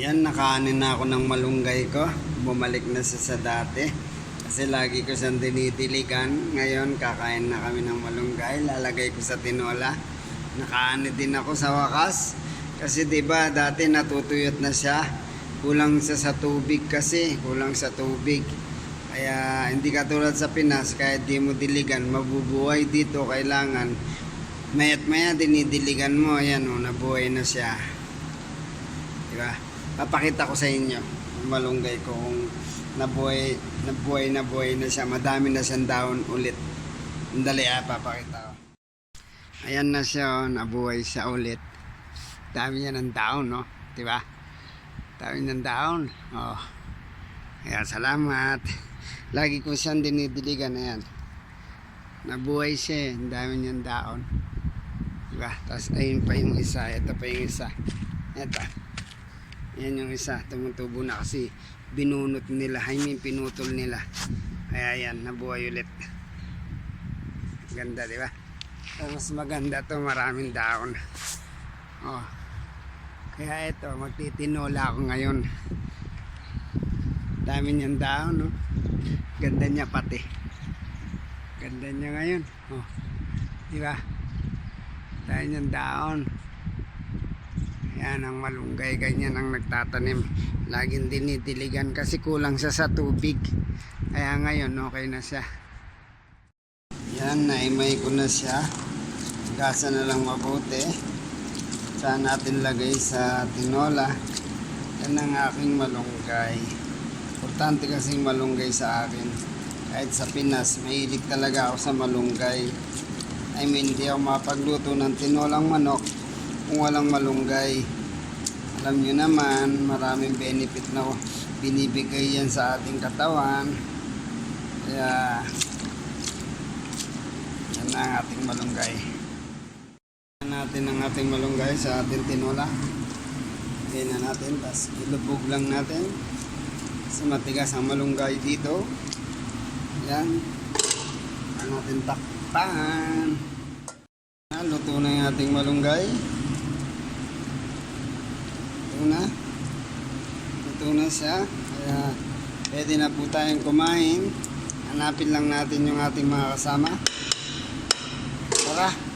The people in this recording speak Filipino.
Yan, nakaanin na ako ng malunggay ko. Bumalik na siya sa dati. Kasi lagi ko siyang dinidiligan. Ngayon, kakain na kami ng malunggay. Lalagay ko sa tinola. Nakaani din ako sa wakas. Kasi ba dati natutuyot na siya. Kulang siya sa tubig kasi. Kulang sa tubig. Kaya hindi katulad sa Pinas, kahit di mo diligan, mabubuhay dito. Kailangan mayat maya dinidiligan mo. Ayan o, nabuhay na siya. Diba? Papakita ko sa inyo malunggay ko kung nabuhay, nabuhay, nabuhay na siya. Madami na siyang daon ulit. Dali ah, papakita ko. Ayan na siya, oh, nabuhay siya ulit. Dami niya ng daon, no? Diba? Dami ng daon. Oh. Kaya salamat. Lagi ko siyang dinidiligan na yan. Nabuhay siya, eh. ang dami niyang. Diba? Tapos ayun pa yung isa. Ito pa yung isa. Ito. Yan yung isa, tumutubo na kasi binunot nila, I mean pinutol nila. Kaya yan, nabuhay ulit. Ganda, di ba? Mas maganda to maraming daon. Oh. Kaya ito, magtitinola ako ngayon. Dami niyang daon, no? Ganda niya pati. Ganda niya ngayon. Oh. Di ba? Dami niyang daon. Yan ang malunggay, ganyan ang nagtatanim. Laging dinidiligan kasi kulang siya sa tubig. Kaya ngayon okay na siya. Yan, naimay ko na siya. Gasa na lang mabuti. Saan natin lagay sa tinola. Yan ang aking malunggay. Importante kasing malunggay sa akin. Kahit sa Pinas, mahilig talaga ako sa malunggay. I mean, hindi ako mapagluto ng tinolang manok kung walang malunggay. Alam nyo naman, maraming benefit na binibigay yan sa ating katawan. Kaya, yan na ang ating malunggay. Yan natin ang ating malunggay sa ating tinola. Lagyan na natin, tapos ilubog lang natin. Kasi matigas ang malunggay dito. Yan. Yan natin takpan. Luto yung ating malunggay. Luto na. Na siya. Kaya pwede na po tayong kumain. Hanapin lang natin yung ating mga kasama. Tara!